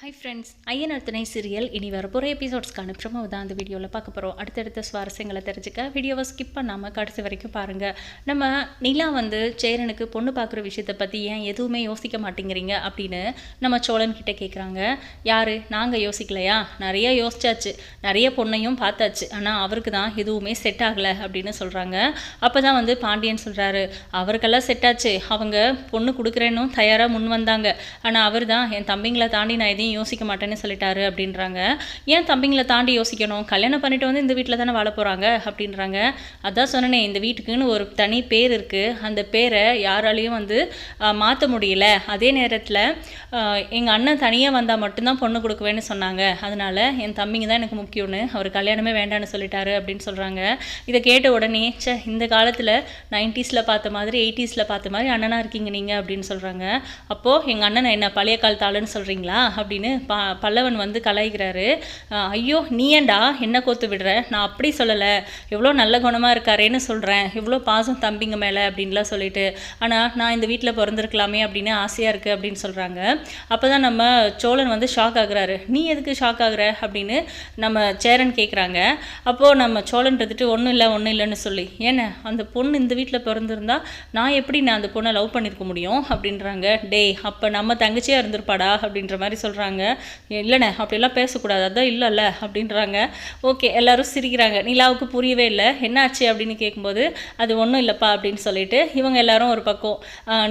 Hi friends ஐயன் அர்த்தனை serial இனி வரப்போகிற எபிசோட்ஸ்க்கான ப்ரமோ தான் அந்த வீடியோவில் பார்க்க போகிறோம் அடுத்தடுத்த சுவாரஸ்யங்களை தெரிஞ்சுக்க வீடியோவை ஸ்கிப் பண்ணாமல் கடைசி வரைக்கும் பாருங்கள் நம்ம நிலா வந்து சேரனுக்கு பொண்ணு பார்க்குற விஷயத்தை பற்றி ஏன் எதுவுமே யோசிக்க மாட்டேங்கிறீங்க அப்படின்னு நம்ம சோழன் கிட்டே கேட்குறாங்க யார்? நாங்கள் யோசிக்கலையா? நிறைய யோசிச்சாச்சு. நிறைய பொண்ணையும் பார்த்தாச்சு. ஆனால் அவருக்கு தான் எதுவுமே செட் ஆகலை அப்படின்னு சொல்கிறாங்க அப்போ தான் வந்து பாண்டியன் சொல்கிறாரு அவருக்கெல்லாம் செட் ஆச்சு. அவங்க பொண்ணு கொடுக்குறேன்னும் தயாராக முன் வந்தாங்க. ஆனால் அவர் தான் என் தம்பிங்களை தாண்டி நான் எதையும் யோசிக்க மாட்டேன்னு சொல்லிட்டாரு அப்படின்றாங்க. ஏன் தம்பிங்களை தாண்டி யோசிக்கணும்? கல்யாணம் பண்ணிட்டு வந்து இந்த வீட்டில் தானே வாழ போகிறாங்க அப்படின்றாங்க. அதான் சொன்னனே இந்த வீட்டுக்குன்னு ஒரு தனி பேர் இருக்குது அந்த பேரை யாராலையும் வந்து மாற்ற முடியல. அதே நேரத்தில் எங்கள் அண்ணன் தனியாக வந்தால் மட்டும்தான் பொண்ணு கொடுக்குவேன்னு சொன்னாங்க. அதனால் என் தம்பிங்க தான் எனக்கு முக்கியம்னு அவர் கல்யாணமே வேண்டான்னு சொல்லிட்டாரு அப்படின்னு சொல்கிறாங்க இதை கேட்ட உடனே ச்சே இந்த காலத்தில் நைன்ட்டீஸில் பார்த்த மாதிரி எயிட்டிஸில் பார்த்த மாதிரி அண்ணனாக இருக்கீங்க நீங்கள் அப்படின்னு சொல்கிறாங்க அப்போது எங்கள் அண்ணனை என்ன பழைய காலத்து ஆளுன்னு சொல்கிறீங்களா அப்படின்னு ப பல்லவன் வந்து கலாய்க்கிறாரு. ஐயோ நீ ஏன்டா என்ன கோத்து விடுற? நான் அப்படி சொல்லலை. எவ்வளோ நல்ல குணமாக இருக்காரேன்னு சொல்கிறேன் இவ்வளோ பாசம் தம்பிங்க மேலே? அப்படின்லாம் சொல்லிட்டு ஆனால் நான் இந்த வீட்டில் பிறந்திருக்கலாமே அப்படின்னு ஆசையாக இருக்குது அப்படின்னு சொல்கிறாங்க அப்போ தான் நம்ம சோழன் வந்து ஷாக் ஆகுறாரு. நீ எதுக்கு ஷாக் ஆகுற? அப்படின்னு நம்ம சேரன் கேட்குறாங்க அப்போது நம்ம சோழன் இருந்துட்டு ஒன்றும் இல்லை ஒன்றும் இல்லைன்னு சொல்லி. ஏன்னா அந்த பொண்ணு இந்த வீட்டில் பிறந்திருந்தா நான் எப்படி நான் அந்த பொண்ணை லவ் பண்ணியிருக்க முடியும்? அப்படின்றாங்க. டேய் அப்போ நம்ம தங்கச்சியாக இருந்திருப்பாடா? அப்படின்ற மாதிரி சொல்கிறாங்க இல்லைண்ணே அப்படிலாம் பேசக்கூடாது. அதான் இல்லைல்ல அப்படின்றாங்க. ஓகே எல்லாரும் சிரிக்கிறாங்க. நிலாவுக்கு புரியவே இல்லை. என்னாச்சு அப்படின்னு கேட்கும்போது அது ஒன்றும் இல்லைப்பா அப்படின்னு சொல்லிட்டு இவங்க எல்லாரும் ஒரு பக்கம்.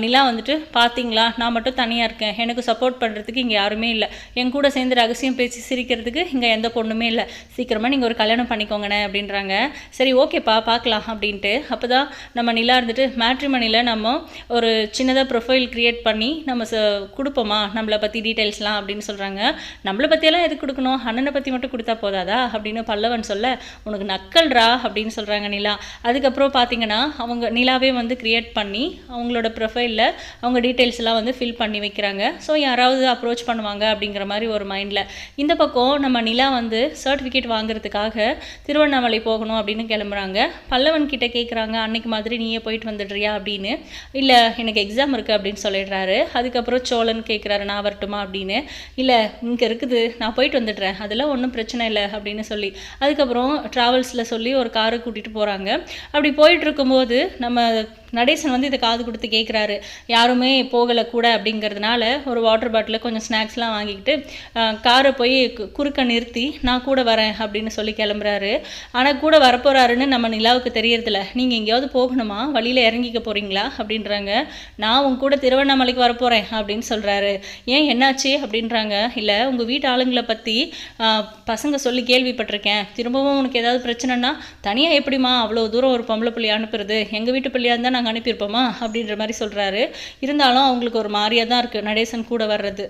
நிலா வந்துட்டு பார்த்தீங்களா நான் மட்டும் தனியாக இருக்கேன். எனக்கு சப்போர்ட் பண்ணுறதுக்கு இங்கே யாருமே இல்லை. என் கூட சேர்ந்து ரகசியம் பேசி சிரிக்கிறதுக்கு இங்கே எந்த பொண்ணுமே இல்லை. சீக்கிரமாக நீங்கள் ஒரு கல்யாணம் பண்ணிக்கோங்கண்ணே அப்படின்றாங்க. சரி ஓகேப்பா பார்க்கலாம் அப்படின்ட்டு. அப்போ தான் நம்ம நிலா இருந்துட்டு மேட்ரிமணியில் நம்ம ஒரு சின்னதாக ப்ரொஃபைல் க்ரியேட் பண்ணி நம்ம ச கொடுப்போமா? நம்மளை பற்றி டீட்டெயில்ஸ்லாம் அப்படின்னு சொல்கிறாங்க நம்மளை பற்றியெல்லாம் எதுக்கு கொடுக்கணும்? அண்ணனை பற்றி மட்டும் கொடுத்தா போதாதா? அப்படின்னு பல்லவன் சொல்ல உனக்கு நக்கல்ரா அப்படின்னு சொல்கிறாங்க நிலா. அதுக்கப்புறம் பார்த்தீங்கன்னா அவங்க நிலாவே வந்து க்ரியேட் பண்ணி அவங்களோட ப்ரொஃபைலில் அவங்க டீட்டெயில்ஸ் எல்லாம் வந்து ஃபில் பண்ணி வைக்கிறாங்க. ஸோ யாராவது அப்ரோச் பண்ணுவாங்க அப்படிங்கிற மாதிரி ஒரு மைண்டில் இந்த பக்கம் நம்ம நிலா வந்து சர்டிஃபிகேட் வாங்குறதுக்காக திருவண்ணாமலை போகணும் அப்படின்னு கிளம்புறாங்க. பல்லவன் கிட்ட கேட்குறாங்க அன்னைக்கு மாதிரி நீயே போயிட்டு வந்துடுறியா? அப்படின்னு. இல்லை எனக்கு எக்ஸாம் இருக்குது அப்படின்னு சொல்லிடுறாரு. அதுக்கப்புறம் சோழன் கேட்குறாரு நான் வரட்டுமா? அப்படின்னு. இல்லை இங்கே இருக்குது. நான் போயிட்டு வந்துடுறேன். அதெல்லாம் ஒன்றும் பிரச்சனை இல்லை அப்படின்னு சொல்லி. அதுக்கப்புறம் ட்ராவல்ஸில் சொல்லி ஒரு காரை கூட்டிகிட்டு போகிறாங்க அப்படி போயிட்டு இருக்கும்போது நம்ம நடேசன் வந்து இதை காது கொடுத்து கேட்குறாரு யாருமே போகலை கூட அப்படிங்கிறதுனால ஒரு வாட்டர் பாட்டில் கொஞ்சம் ஸ்நாக்ஸ்லாம் வாங்கிக்கிட்டு காரை போய் கு- குறுக்க நிறுத்தி நான் கூட வரேன் அப்படின்னு சொல்லி கிளம்புறாரு. ஆனால் கூட வரப்போகிறாருன்னு நம்ம நிலாவுக்கு தெரியறதில்ல. நீங்கள் எங்கேயாவது போகணுமா? வழியில் இறங்கிக்க போகிறீங்களா அப்படின்றாங்க. நான் உங்க கூட திருவண்ணாமலைக்கு வரப்போகிறேன் அப்படின்னு சொல்கிறாரு ஏன் என்னாச்சு? அப்படின்றாங்க. இல்லை உங்கள் வீட்டு ஆளுங்களை பற்றி பசங்க சொல்லி கேள்விப்பட்டிருக்கேன். திரும்பவும் உனக்கு ஏதாவது பிரச்சனைனா தனியாக எப்படிம்மா அவ்வளோ தூரம் ஒரு பொம்பளை பிள்ளை அனுப்புறது? எங்கள் வீட்டு பிள்ளையாக இருந்தால் நாங்கள் அனுப்பியிருப்போமா அப்படின்ற மாதிரி சொல்கிறாரு இருந்தாலும் அவங்களுக்கு ஒரு மாதிரியாக தான் இருக்குது நடேசன் கூட வர்றது.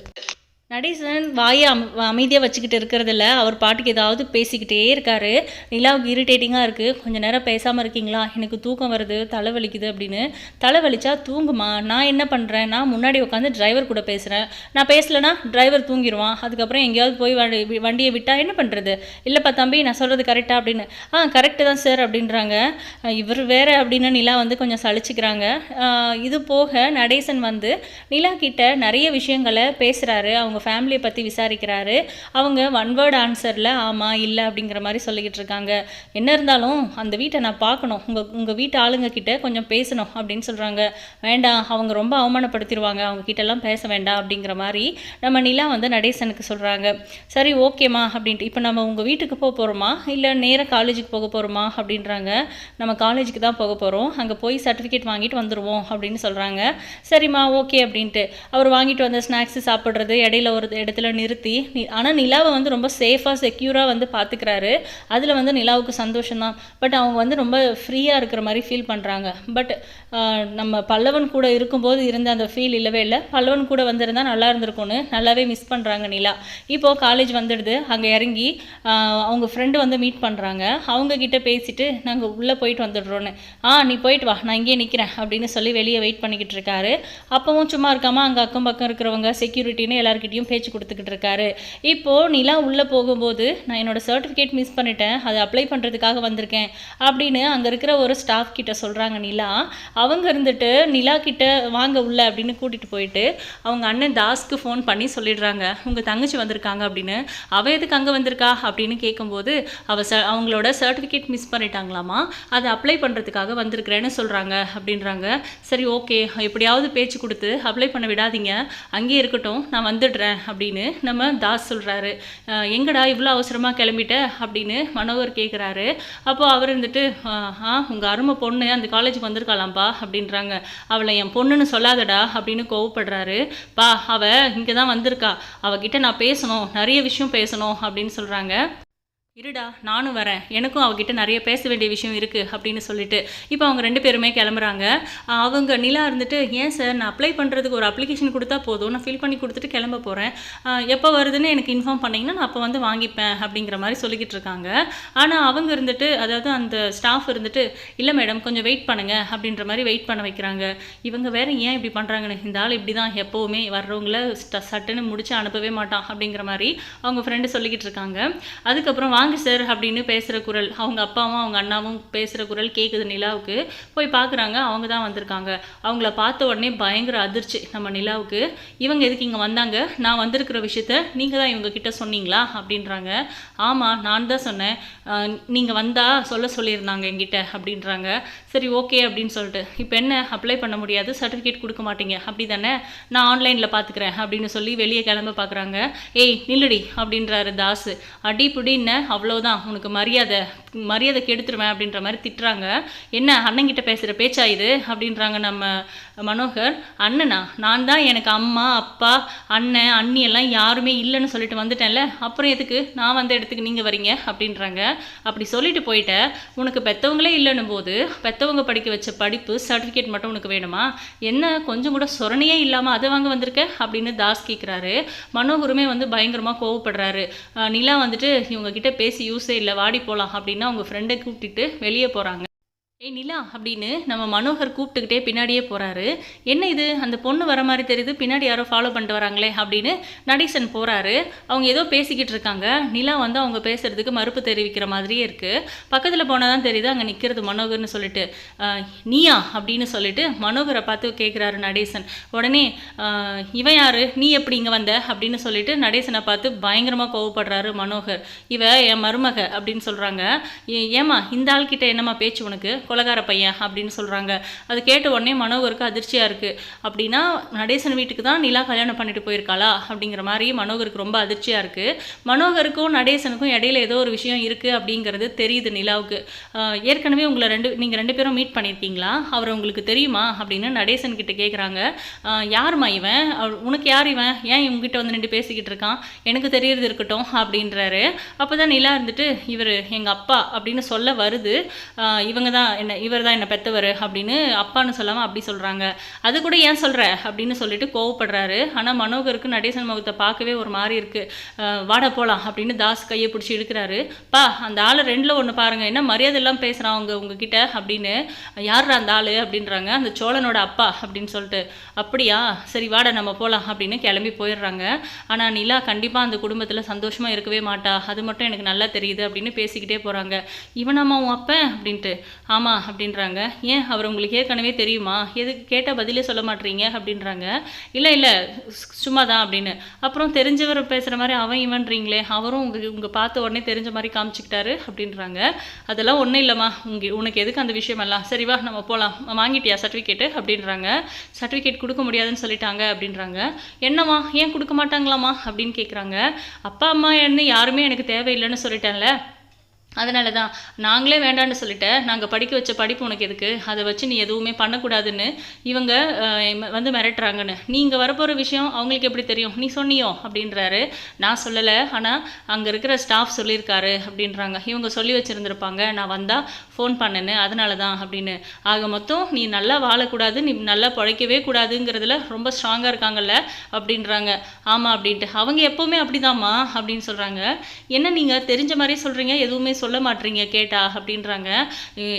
நடேசன் வாயை அம் அமைதியாக வச்சுக்கிட்டு இருக்கிறதில்ல. அவர் பாட்டுக்கு ஏதாவது பேசிக்கிட்டே இருக்காரு. நிலாவுக்கு இரிட்டேட்டிங்காக இருக்குது கொஞ்சம் நேரம் பேசாமல் இருக்கீங்களா? எனக்கு தூக்கம் வருது தலை வலிக்குது அப்படின்னு. தலை வலிச்சா தூங்குமா? நான் என்ன பண்ணுறேன் நான் முன்னாடி உட்காந்து டிரைவர் கூட பேசுகிறேன் நான் பேசலைன்னா டிரைவர் தூங்கிடுவான் அதுக்கப்புறம் எங்கேயாவது போய் வண்டி வண்டியை விட்டால் என்ன பண்ணுறது இல்லைப்பா தம்பி நான் சொல்கிறது கரெக்டாக அப்படின்னு. ஆ கரெக்டு தான் சார் அப்படின்றாங்க. இவர் வேறு அப்படின்னு நிலா வந்து கொஞ்சம் சலிச்சுக்கிறாங்க. இது போக நடேசன் வந்து நிலா கிட்ட நிறைய விஷயங்களை பேசுகிறாரு அவங்க ஃபேமிலியை பற்றி விசாரிக்கிறாரு. அவங்க ஒன் வேர்ட் ஆன்சரில் ஆமாம் இல்லை அப்படிங்கிற மாதிரி சொல்லிக்கிட்டு இருக்காங்க. என்ன இருந்தாலும் அந்த வீட்டை நான் பார்க்கணும். உங்கள் உங்கள் வீட்டு ஆளுங்க கிட்ட கொஞ்சம் பேசணும் அப்படின்னு சொல்கிறாங்க வேண்டாம் அவங்க ரொம்ப அவமானப்படுத்திடுவாங்க அவங்க கிட்டலாம் பேச வேண்டாம் அப்படிங்கிற மாதிரி நம்ம நிலா வந்து நடேசனுக்கு சொல்கிறாங்க சரி ஓகேம்மா அப்படின்ட்டு. இப்போ நம்ம உங்கள் வீட்டுக்கு போக போகிறோமா இல்லை நேராக காலேஜுக்கு போக போகிறோமா அப்படின்றாங்க. நம்ம காலேஜுக்கு தான் போக போகிறோம் அங்கே போய் சர்டிஃபிகேட் வாங்கிட்டு வந்துடுவோம் அப்படின்னு சொல்கிறாங்க சரிம்மா ஓகே அப்படின்ட்டு. அவர் வாங்கிட்டு வந்த ஸ்நாக்ஸ் சாப்பிட்றது இடையில ஒரு இடத்துல நிறுத்தி ஆனால் நிலாவை வந்து ரொம்ப சேஃபாக செக்யூராக வந்து பார்த்துக்கிறாரு அதில் வந்து நிலாவுக்கு சந்தோஷம்தான் பட் அவங்க வந்து ரொம்ப ஃப்ரீயாக இருக்கிற மாதிரி ஃபீல் பண்ணுறாங்க பட் நம்ம பல்லவன் கூட இருக்கும்போது இருந்த அந்த ஃபீல் இல்லவே இல்லை. பல்லவன் கூட வந்திருந்தா நல்லா இருந்திருக்கும்னு நல்லாவே மிஸ் பண்ணுறாங்க நிலா. இப்போது காலேஜ் வந்துடுது. அங்கே இறங்கி அவங்க ஃப்ரெண்டு வந்து மீட் பண்ணுறாங்க அவங்கக்கிட்ட பேசிட்டு நாங்கள் உள்ளே போயிட்டு வந்துடுறோன்னு ஆ நீ போயிட்டு வா. நான் இங்கேயே நிற்கிறேன் அப்படின்னு சொல்லி வெளியே வெயிட் பண்ணிக்கிட்டு இருக்காரு. அப்பவும் சும்மா இருக்காமல் அங்கே அக்கம் பக்கம் இருக்கிறவங்க செக்யூரிட்டின்னு எல்லாருக்கிட்டையும் மறுபடியும் பேச்சு கொடுத்துக்கிட்டு இருக்காரு இப்போது நிலா உள்ளே போகும்போது நான் என்னோடய சர்டிஃபிகேட் மிஸ் பண்ணிட்டேன். அதை அப்ளை பண்ணுறதுக்காக வந்திருக்கேன் அப்படின்னு அங்கே இருக்கிற ஒரு ஸ்டாஃப் கிட்ட சொல்கிறாங்க நிலா. அவங்க இருந்துட்டு நிலா கிட்ட வாங்க உள்ள அப்படின்னு கூட்டிகிட்டு போயிட்டு அவங்க அண்ணன் தாஸ்க்கு ஃபோன் பண்ணி சொல்லிடுறாங்க. உங்கள் தங்கச்சி வந்திருக்காங்க அப்படின்னு. அவள் எதுக்கு அங்கே வந்திருக்கா அப்படின்னு கேட்கும்போது அவள் ச அவங்களோட சர்டிஃபிகேட் மிஸ் பண்ணிட்டாங்களாமா. அதை அப்ளை பண்ணுறதுக்காக வந்திருக்கிறேன்னு சொல்கிறாங்க அப்படின்றாங்க. சரி ஓகே எப்படியாவது பேச்சு கொடுத்து அப்ளை பண்ண விடாதீங்க. அங்கேயே இருக்கட்டும். நான் வந்துடுறேன். அப்படின்னு நம்ம தாஸ் சொல்கிறாரு எங்கடா இவ்வளோ அவசரமாக கிளம்பிட்ட? அப்படின்னு மனோகர் கேட்குறாரு அப்போ அவர் இருந்துட்டு ஆ உங்கள் அருமை பொண்ணு அந்த காலேஜுக்கு வந்திருக்காளாம்ப்பா அப்படின்றாங்க. அவளை என் பொண்ணுன்னு சொல்லாதடா அப்படின்னு கோவப்படுறாரு. பா அவள் இங்கே தான் வந்திருக்கா. அவகிட்ட நான் பேசணும் நிறைய விஷயம் பேசணும் அப்படின்னு சொல்கிறாங்க இருடா நானும் வரேன். எனக்கும் அவகிட்ட நிறைய பேச வேண்டிய விஷயம் இருக்குது அப்படின்னு சொல்லிட்டு. இப்போ அவங்க ரெண்டு பேருமே கிளம்புறாங்க. அவங்க நிலா இருந்துட்டு ஏன் சார் நான் அப்ளை பண்ணுறதுக்கு ஒரு அப்ளிகேஷன் கொடுத்தா போதும். நான் ஃபில் பண்ணி கொடுத்துட்டு கிளம்ப போகிறேன் எப்போ வருதுன்னு எனக்கு இன்ஃபார்ம் பண்ணிங்கன்னா நான் அப்போ வந்து வாங்கிப்பேன் அப்படிங்கிற மாதிரி சொல்லிக்கிட்டு இருக்காங்க. ஆனால் அவங்க இருந்துட்டு அதாவது அந்த ஸ்டாஃப் இருந்துட்டு இல்லை மேடம் கொஞ்சம் வெயிட் பண்ணுங்க அப்படின்ற மாதிரி வெயிட் பண்ண வைக்கிறாங்க. இவங்க வேற ஏன் இப்படி பண்ணுறாங்கன்னு இந்த ஆள் இப்படி தான் எப்போவுமே வர்றவங்கள ஸ்ட- சட்டுன்னு முடிச்சு அனுப்பவே மாட்டான் அப்படிங்கிற மாதிரி அவங்க ஃப்ரெண்டு சொல்லிக்கிட்டு இருக்காங்க. அதுக்கப்புறம் வாங்க சார் அப்படின்னு பேசுகிற குரல். அவங்க அப்பாவும் அவங்க அண்ணாவும் பேசுகிற குரல் கேட்குது நிலாவுக்கு. போய் பார்க்குறாங்க அவங்க தான் வந்திருக்காங்க. அவங்கள பார்த்த உடனே பயங்கர அதிர்ச்சி நம்ம நிலாவுக்கு. இவங்க எதுக்கு இங்கே வந்தாங்க? நான் வந்திருக்கிற விஷயத்த நீங்கள் தான் இவங்க கிட்ட சொன்னீங்களா? அப்படின்றாங்க. ஆமாம் நான் தான் சொன்னேன். நீங்கள் வந்தால் சொல்ல சொல்லியிருந்தாங்க என்கிட்ட அப்படின்றாங்க. சரி ஓகே அப்படின்னு சொல்லிட்டு. இப்போ என்ன? அப்ளை பண்ண முடியாது. சர்டிஃபிகேட் கொடுக்க மாட்டீங்க. அப்படி தானே நான் ஆன்லைனில் பார்த்துக்கிறேன் அப்படின்னு சொல்லி வெளியே கிளம்ப பார்க்குறாங்க ஏய் நில்லுடி அப்படின்றாரு தாஸ் அடி அவ்வளோதான் உனக்கு மரியாதை மரியாதை கெடுத்துருவேன் அப்படின்ற மாதிரி திட்டுறாங்க. என்ன அண்ணங்கிட்ட பேசுகிற பேச்சா இது? அப்படின்றாங்க நம்ம மனோகர். அண்ணனா நான் தான் எனக்கு அம்மா அப்பா அண்ணன் அண்ணி எல்லாம் யாருமே இல்லைன்னு சொல்லிட்டு வந்துட்டேன்ல. அப்புறம் எதுக்கு? நான் வந்த இடத்துக்கு நீங்கள் வரீங்க? அப்படின்றாங்க. அப்படி சொல்லிட்டு போயிட்ட. உனக்கு பெற்றவங்களே இல்லைன்னும் போது பெற்றவங்க படிக்க வச்ச படிப்பு சர்டிஃபிகேட் மட்டும் உனக்கு வேணுமா? என்ன கொஞ்சம் கூட சொரணையே இல்லாமல் அதை வாங்க வந்திருக்க? அப்படின்னு தாஸ் கேட்குறாரு மனோகருமே வந்து பயங்கரமாக கோவப்படுறாரு. நிலா வந்துட்டு இவங்க கிட்ட பேசி யூஸே இல்லை வாடி போகலாம் அப்படின்னா அவங்க ஃப்ரெண்டை கூப்பிட்டுட்டு வெளியே போகிறாங்க ஏய் நிலா அப்படின்னு நம்ம மனோகர் கூப்பிட்டுக்கிட்டே பின்னாடியே போகிறாரு என்ன இது? அந்த பொண்ணு வர மாதிரி தெரியுது. பின்னாடி யாரோ ஃபாலோ பண்ணிட்டு வராங்களே அப்படின்னு நடேசன் போகிறாரு அவங்க ஏதோ பேசிக்கிட்டு இருக்காங்க. நிலா வந்து அவங்க பேசுகிறதுக்கு மறுப்பு தெரிவிக்கிற மாதிரியே இருக்குது பக்கத்தில் போனால் தான் தெரியுது அங்கே நிற்கிறது மனோகர்னு சொல்லிட்டு. நீயா அப்படின்னு சொல்லிட்டு மனோகரை பார்த்து கேட்குறாரு நடேசன். உடனே இவன் யார்? நீ எப்படி இங்கே வந்த? அப்படின்னு சொல்லிட்டு நடேசனை பார்த்து பயங்கரமாக கோவப்படுறாரு மனோகர். இவ என் மருமக அப்படின்னு சொல்கிறாங்க ஏமா இந்த ஆள்கிட்ட என்னம்மா பேச்சு உனக்கு? கொலகார பையன் அப்படின்னு சொல்கிறாங்க அது கேட்ட உடனே மனோகருக்கு அதிர்ச்சியாக இருக்குது அப்படின்னா நடேசன் வீட்டுக்கு தான் நிலா கல்யாணம் பண்ணிட்டு போயிருக்காளா? அப்படிங்கிற மாதிரி மனோகருக்கு ரொம்ப அதிர்ச்சியாக இருக்குது மனோகருக்கும் நடேசனுக்கும் இடையில ஏதோ ஒரு விஷயம் இருக்குது அப்படிங்கிறது தெரியுது நிலாவுக்கு. ஏற்கனவே உங்களை ரெண்டு நீங்கள் ரெண்டு பேரும் மீட் பண்ணியிருக்கீங்களா? அவர் உங்களுக்கு தெரியுமா? அப்படின்னு நடேசன் கிட்ட கேட்குறாங்க யாரும்மா இவன்? அவர் உனக்கு யார் இவன்? ஏன் இவங்ககிட்ட வந்து நின்று பேசிக்கிட்டு இருக்கான்? எனக்கு தெரியறது இருக்கட்டும் அப்படின்றாரு. அப்போ தான் நிலா இருந்துட்டு இவர் எங்கள் அப்பா அப்படின்னு சொல்ல வருது. இவங்க தான் என்ன இவர் தான் என்னை பெற்றவர் அப்படின்னு அப்பான்னு சொல்லாமல் அப்படி சொல்கிறாங்க அது கூட ஏன் சொல்கிற அப்படின்னு சொல்லிட்டு கோவப்படுறாரு. ஆனால் மனோகருக்கு நடேசன் முகத்தை பார்க்கவே ஒரு மாதிரி இருக்குது வாடா போகலாம் அப்படின்னு தாஸ் கையை பிடிச்சி இழுக்கிறாரு. பா அந்த ஆளை ரெண்டில் ஒன்று பாருங்கள் என்ன மரியாதை எல்லாம் பேசுகிறான் அவங்க உங்ககிட்ட அப்படின்னு. யார் அந்த ஆள் அப்படின்றாங்க. அந்த சோழனோட அப்பா அப்படின்னு சொல்லிட்டு. அப்படியா? சரி வாடா நம்ம போகலாம் அப்படின்னு கிளம்பி போயிடுறாங்க. ஆனால் நிலா கண்டிப்பாக அந்த குடும்பத்தில் சந்தோஷமாக இருக்கவே மாட்டா. அது மட்டும் எனக்கு நல்லா தெரியுது அப்படின்னு பேசிக்கிட்டே போகிறாங்க இவனாம்மா உன் அப்பன் அப்படின்ட்டு. ஆமாம் அப்படின்றாங்க. ஏன்? அவர் உங்களுக்கு ஏற்கனவே தெரியுமா? எதுக்கு கேட்டால் பதிலே சொல்ல மாட்டீங்க அப்படின்றாங்க. இல்லை இல்லை சும்மா தான் அப்படின்னு. அப்புறம் தெரிஞ்சவர் பேசுகிற மாதிரி அவன் இவன்றீங்களே அவரும் உங்கள் உங்கள் பார்த்த உடனே தெரிஞ்ச மாதிரி காமிச்சிக்கிட்டாரு அப்படின்றாங்க. அதெல்லாம் ஒன்றும் இல்லைம்மா உங்க உனக்கு எதுக்கு அந்த விஷயமெல்லாம் சரி வா நம்ம போகலாம் வாங்கிட்டியா சர்டிஃபிகேட்டு? அப்படின்றாங்க. சர்டிஃபிகேட் கொடுக்க முடியாதுன்னு சொல்லிட்டாங்க அப்படின்றாங்க. என்னம்மா ஏன் கொடுக்க மாட்டாங்களாம்மா? அப்படின்னு கேட்குறாங்க அப்பா அம்மா என்ன யாருமே எனக்கு தேவையில்லைன்னு சொல்லிட்டேன்ல. அதனால தான் நாங்களே வேண்டான்னு சொல்லிட்டேன் நாங்கள் படிக்க வச்ச படிப்பு உனக்கு எதுக்கு? அதை வச்சு நீ எதுவுமே பண்ணக்கூடாதுன்னு இவங்க வந்து மிரட்டுறாங்கன்னு. நீங்கள் வரப்போகிற விஷயம் அவங்களுக்கு எப்படி தெரியும்? நீ சொன்னியோ? அப்படின்றாரு. நான் சொல்லலை. ஆனால் அங்கே இருக்கிற ஸ்டாஃப் சொல்லியிருக்காரு அப்படின்றாங்க. இவங்க சொல்லி வச்சுருந்துருப்பாங்க. நான் வந்தால் ஃபோன் பண்ணேன்னு. அதனால தான் அப்படின்னு. ஆக மொத்தம் நீ நல்லா வாழக்கூடாது. நீ நல்லா பழைக்கவே கூடாதுங்கிறதுல ரொம்ப ஸ்ட்ராங்காக இருக்காங்கல்ல? அப்படின்றாங்க. ஆமாம் அப்படின்ட்டு. அவங்க எப்போவுமே அப்படிதாம்மா அப்படின்னு சொல்கிறாங்க என்ன நீங்கள் தெரிஞ்ச மாதிரி சொல்கிறீங்க எதுவுமே சொல்ல சொல்ல மாட்டீங்க கேட்டா அப்படின்றாங்க.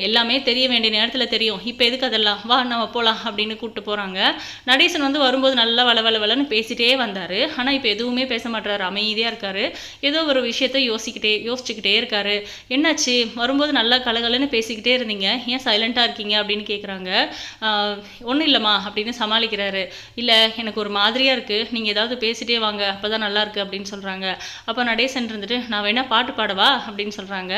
எல்லாமே தெரிய வேண்டிய நேரத்தில் தெரியும். இப்போ எதுக்கு அதெல்லாம்? வா நம்ம போகலாம் அப்படின்னு கூப்பிட்டு போகிறாங்க நடேசன் வந்து வரும்போது நல்லா வள வள வளன்னு பேசிட்டே வந்தார். ஆனால் இப்போ எதுவுமே பேச மாட்டார் அமைதியாக இருக்கார். ஏதோ ஒரு விஷயத்த யோசிக்கிட்டே யோசிச்சுக்கிட்டே இருக்கார். என்னாச்சு? வரும்போது நல்லா கலகலன்னு பேசிக்கிட்டே இருந்தீங்க. ஏன் சைலண்ட்டாக இருக்கீங்க? அப்படின்னு கேட்குறாங்க ஒன்றும் இல்லைம்மா அப்படின்னு சமாளிக்கிறாரு. இல்லை எனக்கு ஒரு மாதிரியாக இருக்குது நீங்கள் ஏதாவது பேசிட்டே வாங்க. அப்போ தான் நல்லாருக்கு அப்படின்னு சொல்கிறாங்க அப்போ நடேசன் இருந்துட்டு நான் வேணால் பாட்டு பாடவா? அப்படின்னு சொல்கிறாங்க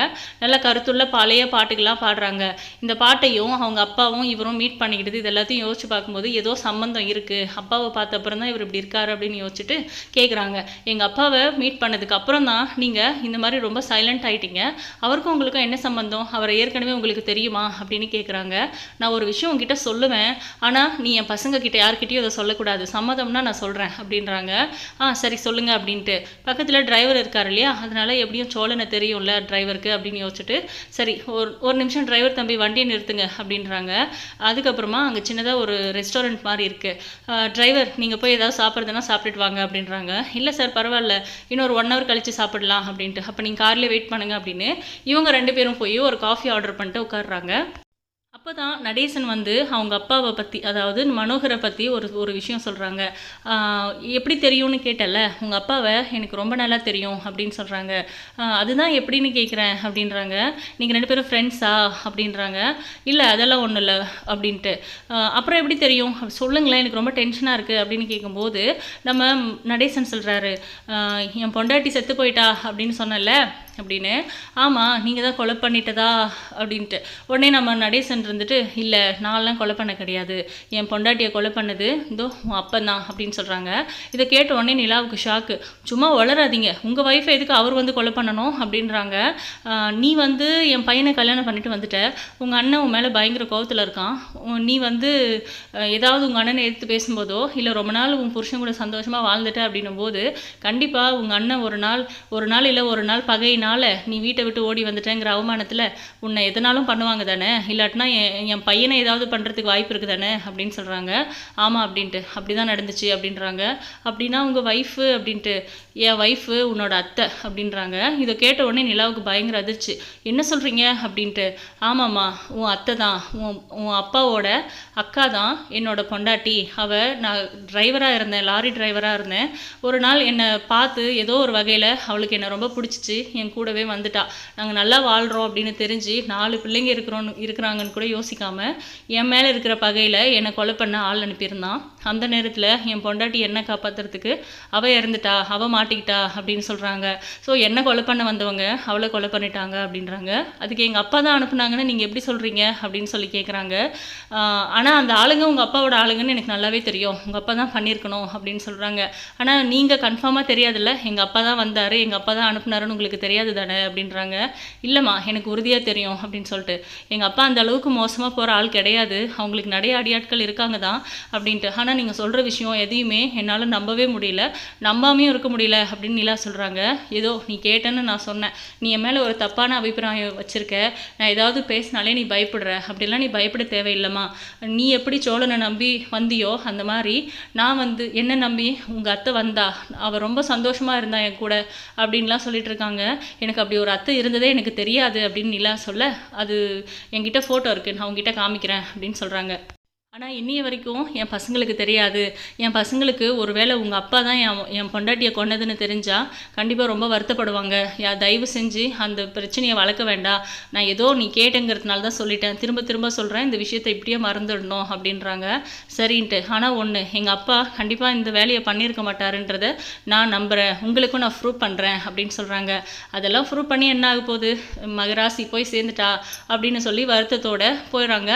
நல்ல கருத்துள்ள பழைய பாட்டுக்கெல்லாம் பாடுறாங்க. இந்த பாட்டையும் அவங்க அப்பாவும் இவரும் மீட் பண்ணிக்கிட்டது இது எல்லாத்தையும் யோசிச்சு பார்க்கும்போது ஏதோ சம்மந்தம் இருக்குது அப்பாவை பார்த்த அப்புறம் தான் இவர் இப்படி இருக்காரு அப்படின்னு யோசிச்சுட்டு கேட்குறாங்க எங்கள் அப்பாவை மீட் பண்ணதுக்கு அப்புறம் தான் நீங்கள் இந்த மாதிரி ரொம்ப சைலண்ட் ஆகிட்டீங்க அவருக்கும் உங்களுக்கும் என்ன சம்பந்தம்? அவரை ஏற்கனவே உங்களுக்கு தெரியுமா? அப்படின்னு கேட்குறாங்க நான் ஒரு விஷயம் உங்ககிட்ட சொல்லுவேன். ஆனால் நீ என் பசங்க கிட்ட யார்கிட்டயும் அதை சொல்லக்கூடாது. சம்மதம்னா நான் சொல்கிறேன் அப்படின்றாங்க. ஆ சரி சொல்லுங்கள் அப்படின்ட்டு. பக்கத்தில் டிரைவர் இருக்கார் இல்லையா? அதனால எப்படியும் சோழனை தெரியும்ல இருக்குது அப்படின்னு யோசிச்சுட்டு சரி ஒரு ஒரு நிமிஷம் டிரைவர் தம்பி வண்டியை நிறுத்துங்க அப்படின்றாங்க. அதுக்கப்புறமா அங்கே சின்னதாக ஒரு ரெஸ்டாரண்ட் மாதிரி இருக்குது டிரைவர் நீங்கள் போய் ஏதாவது சாப்பிட்றதுனா சாப்பிட்டுட்டு வாங்க அப்படின்றாங்க. இல்லை சார் பரவாயில்ல. இன்னொரு ஒன் ஹவர் கழித்து சாப்பிடலாம் அப்படின்ட்டு. அப்போ நீங்கள் கார்லேயே வெயிட் பண்ணுங்க அப்படின்னு இவங்க ரெண்டு பேரும் போய் ஒரு காஃபி ஆர்டர் பண்ணிட்டு உட்காடுறாங்க அப்போ தான் நடேசன் வந்து அவங்க அப்பாவை பற்றி அதாவது மனோகரை பற்றி ஒரு ஒரு விஷயம் சொல்கிறாங்க எப்படி தெரியும்னு கேட்டல உங்கள் அப்பாவை எனக்கு ரொம்ப நல்லா தெரியும் அப்படின்னு சொல்கிறாங்க அதுதான் எப்படின்னு கேட்குறேன் அப்படின்றாங்க. நீங்கள் ரெண்டு பேரும் ஃப்ரெண்ட்ஸா அப்படின்றாங்க. இல்லை அதெல்லாம் ஒன்றும் இல்லை அப்படின்ட்டு. அப்புறம் எப்படி தெரியும்? சொல்லுங்களேன் எனக்கு ரொம்ப டென்ஷனாக இருக்குது அப்படின்னு கேட்கும்போது நம்ம நடேசன் சொல்கிறாரு என் பொண்டாட்டி செத்து போயிட்டா அப்படின்னு சொன்னல அப்படின்னு. ஆமாம் நீங்கள் தான் கொலை பண்ணிட்டதா அப்படின்ட்டு. உடனே நம்ம நடேசன் வந்துட்டு இல்லை நான்லாம் கொலை பண்ண கிடையாது. என் பொண்டாட்டியை கொலை பண்ணது இதோ உன் அப்பந்தான் அப்படின்னு சொல்கிறாங்க இதை கேட்ட உடனே நிலாவுக்கு ஷாக்கு சும்மா வளராதீங்க. உங்கள் ஒய்ஃபை எதுக்கு அவர் வந்து கொலை பண்ணணும்? அப்படின்றாங்க. நீ வந்து என் பையனை கல்யாணம் பண்ணிட்டு வந்துட்ட. உங்கள் அண்ணன் உன் மேலே பயங்கர கோவத்தில் இருக்கான். உன் நீ வந்து ஏதாவது உங்கள் அண்ணனை எடுத்து பேசும்போதோ இல்லை ரொம்ப நாள் உன் புருஷன் கூட சந்தோஷமாக வாழ்ந்துட்ட அப்படின்னும் போது கண்டிப்பாக உங்கள் அண்ணன் ஒரு நாள் ஒரு நாள் இல்லை ஒரு நாள் பகையினால் நீ வீட்டை விட்டு ஓடி வந்துட்டேங்கிற அவமானத்தில் உன்னை எதனாலும் பண்ணுவாங்க தானே? இல்லாட்டினா என் என் பையனை ஏதாவது பண்ணுறதுக்கு வாய்ப்பு இருக்குது தானே அப்படின்னு சொல்கிறாங்க ஆமாம் அப்படின்ட்டு. அப்படி தான் நடந்துச்சு அப்படின்றாங்க. அப்படின்னா உங்கள் ஒய்ஃபு அப்படின்ட்டு என் ஒய்ஃபு உன்னோட அத்தை அப்படின்றாங்க. இதை கேட்ட உடனே நிலாவுக்கு பயங்கர அதிர்ச்சி. என்ன சொல்கிறீங்க அப்படின்ட்டு ஆமாம்மா உன் அத்தை தான். உன் உன் அப்பாவோட அக்கா தான் என்னோட பொண்டாட்டி. அவள் நான் டிரைவராக இருந்தேன் லாரி டிரைவராக இருந்தேன். ஒரு நாள் என்னை பார்த்து ஏதோ ஒரு வகையில் அவளுக்கு என்னை ரொம்ப பிடிச்சிச்சு. என் கூடவே வந்துட்டா. நாங்கள் நல்லா வாழ்கிறோம் அப்படின்னு தெரிஞ்சு நாலு பிள்ளைங்க இருக்கிறோன்னு இருக்கிறாங்கன்னு கூட யோசிக்காம என் மேலே இருக்கிற பகையில் என்னை கொலை பண்ண ஆள் அனுப்பியிருந்தான். அந்த நேரத்தில் என் பொண்டாட்டி என்னை காப்பாற்றுறதுக்கு அவள் இறந்துட்டா அவள் மாட்டிக்கிட்டா அப்படின்னு சொல்கிறாங்க ஸோ என்ன கொலை பண்ண வந்தவங்க அவளை கொலை பண்ணிட்டாங்க அப்படின்றாங்க. அதுக்கு எங்கள் அப்பா தான் அனுப்புனாங்கன்னு நீங்கள் எப்படி சொல்கிறீங்க அப்படின்னு சொல்லி கேட்குறாங்க ஆனால் அந்த ஆளுங்க உங்கள் அப்பாவோட ஆளுங்கன்னு எனக்கு நல்லாவே தெரியும். உங்கள் அப்பா தான் பண்ணியிருக்கணும் அப்படின்னு சொல்கிறாங்க ஆனால் நீங்கள் கன்ஃபார்மாக தெரியாதுல்ல எங்கள் அப்பா தான் வந்தார் எங்கள் அப்பா தான் அனுப்புனாருன்னு உங்களுக்கு தெரியாது தானே அப்படின்றாங்க. இல்லைம்மா எனக்கு உறுதியாக தெரியும் அப்படின்னு சொல்லிட்டு. எங்கள் அப்பா அந்த அளவுக்கு மோசமாக போகிற ஆள் கிடையாது. அவங்களுக்கு நிறைய அடியாட்கள் இருக்காங்க தான் அப்படின்ட்டு. ஆனால் நீங்கள் சொல்கிற விஷயம் எதையுமே என்னால் நம்பவே முடியல. நம்பாமையும் இருக்க முடியல அப்படின்னு நிலா சொல்கிறாங்க ஏதோ நீ கேட்டேன்னு நான் சொன்னேன். நீ என் மேலே ஒரு தப்பான அபிப்பிராயம் வச்சுருக்க. நான் ஏதாவது பேசினாலே நீ பயப்படுற. அப்படிலாம் நீ பயப்பட தேவையில்லைம்மா. நீ எப்படி சோழனை நம்பி வந்தியோ அந்த மாதிரி நான் வந்து என்ன நம்பி உங்கள் அத்தை வந்தா. அவள் ரொம்ப சந்தோஷமாக இருந்தா என் கூட அப்படின்லாம் சொல்லிட்டு இருக்காங்க. எனக்கு அப்படி ஒரு அத்தை இருந்ததே எனக்கு தெரியாது அப்படின்னு நிலா சொல்ல அது என்கிட்ட ஃபோட்டோ இருக்குது நான் உங்ககிட்ட காமிக்கிறேன் அப்படின்னு சொல்கிறாங்க ஆனால் இன்னைய வரைக்கும் என் பசங்களுக்கு தெரியாது. என் பசங்களுக்கு ஒருவேளை உங்கள் அப்பா தான் என் என் பொண்டாட்டியை கொன்னதுன்னு தெரிஞ்சால் கண்டிப்பாக ரொம்ப வருத்தப்படுவாங்க. யா தயவு செஞ்சு அந்த பிரச்சனையை வளர்க்க வேண்டாம். நான் ஏதோ நீ கேட்டேங்கிறதுனால தான் சொல்லிட்டேன். திரும்ப திரும்ப சொல்கிறேன் இந்த விஷயத்தை இப்படியே மறந்துடணும் அப்படின்றாங்க. சரின்ட்டு. ஆனால் ஒன்று எங்கள் அப்பா கண்டிப்பாக இந்த வேலையை பண்ணியிருக்க மாட்டாருன்றத நான் நம்புகிறேன் உங்களுக்கும் நான் ப்ரூவ் பண்ணுறேன் அப்படின்னு சொல்கிறாங்க அதெல்லாம் ப்ரூவ் பண்ணி என்ன ஆக போகுது? மகராசி போய் சேர்ந்துட்டா அப்படின்னு சொல்லி வருத்தத்தோடு போயிடுறாங்க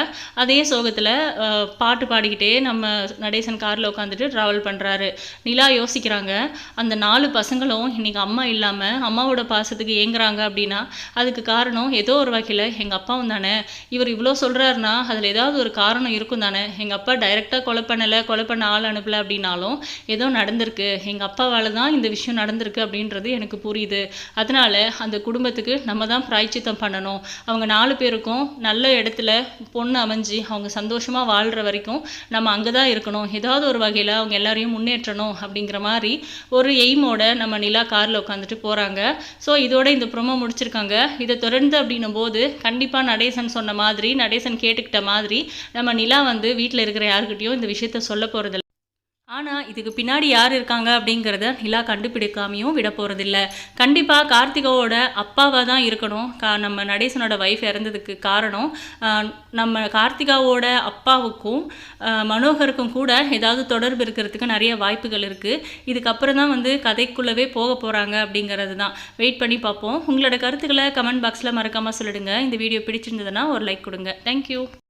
அதே சோகத்தில் பாட்டு பாடிக்கிட்டே நம்ம நடேசன் காரில் உட்காந்துட்டு ட்ராவல் பண்ணுறாரு நிலா யோசிக்கிறாங்க அந்த நாலு பசங்களும் இன்னைக்கு அம்மா இல்லாமல் அம்மாவோட பாசத்துக்கு ஏங்குறாங்க அப்படின்னா அதுக்கு காரணம் ஏதோ ஒரு வகையில் எங்கள் அப்பாவும் தானே. இவர் இவ்வளோ சொல்கிறாருன்னா அதில் ஏதாவது ஒரு காரணம் இருக்கும் தானே. எங்கள் அப்பா டைரெக்டாக கொலை பண்ணலை கொலை பண்ண ஆள் அனுப்பலை அப்படின்னாலும் ஏதோ நடந்திருக்கு. எங்கள் அப்பாவால் தான் இந்த விஷயம் நடந்திருக்கு அப்படின்றது எனக்கு புரியுது. அதனால் அந்த குடும்பத்துக்கு நம்ம தான் பிராய்ச்சித்தம் பண்ணணும். அவங்க நாலு பேருக்கும் நல்ல இடத்துல பொண்ணு அமைஞ்சு அவங்க சந்தோஷமாக வாழ்கிற சாப்பிட்ற வரைக்கும் நம்ம அங்கே தான் இருக்கணும். ஏதாவது ஒரு வகையில் அவங்க எல்லாரையும் முன்னேற்றணும் அப்படிங்கிற மாதிரி ஒரு எய்மோட நம்ம நிலா காரில் உட்காந்துட்டு போகிறாங்க ஸோ இதோட இந்த ப்ரோமோ முடிச்சிருக்காங்க. இதை தொடர்ந்து அப்படின்னும் போது கண்டிப்பாக நடேசன் சொன்ன மாதிரி நடேசன் கேட்டுக்கிட்ட மாதிரி நம்ம நிலா வந்து வீட்டில் இருக்கிற யாருக்கிட்டையும் இந்த விஷயத்த சொல்ல போகிறதில்ல ஆனால் இதுக்கு பின்னாடி யார் இருக்காங்க அப்படிங்கிறத நிலா கண்டுபிடிக்காமையும் விட போகிறதில்ல கண்டிப்பாக கார்த்திகாவோட அப்பாவாக தான் இருக்கணும். கா நம்ம நடேசனோட ஒய்ஃப் இறந்ததுக்கு காரணம் நம்ம கார்த்திகாவோட அப்பாவுக்கும் மனோகருக்கும் கூட ஏதாவது தொடர்பு இருக்கிறதுக்கு நிறைய வாய்ப்புகள் இருக்குது இதுக்கப்புறம் தான் வந்து கதைக்குள்ளவே போக போகிறாங்க அப்படிங்கிறது தான். வெயிட் பண்ணி பார்ப்போம். உங்களோட கருத்துக்களை கமெண்ட் பாக்ஸில் மறக்காமல் சொல்லிடுங்க. இந்த வீடியோ பிடிச்சிருந்ததுன்னா ஒரு லைக் கொடுங்க. தேங்க்யூ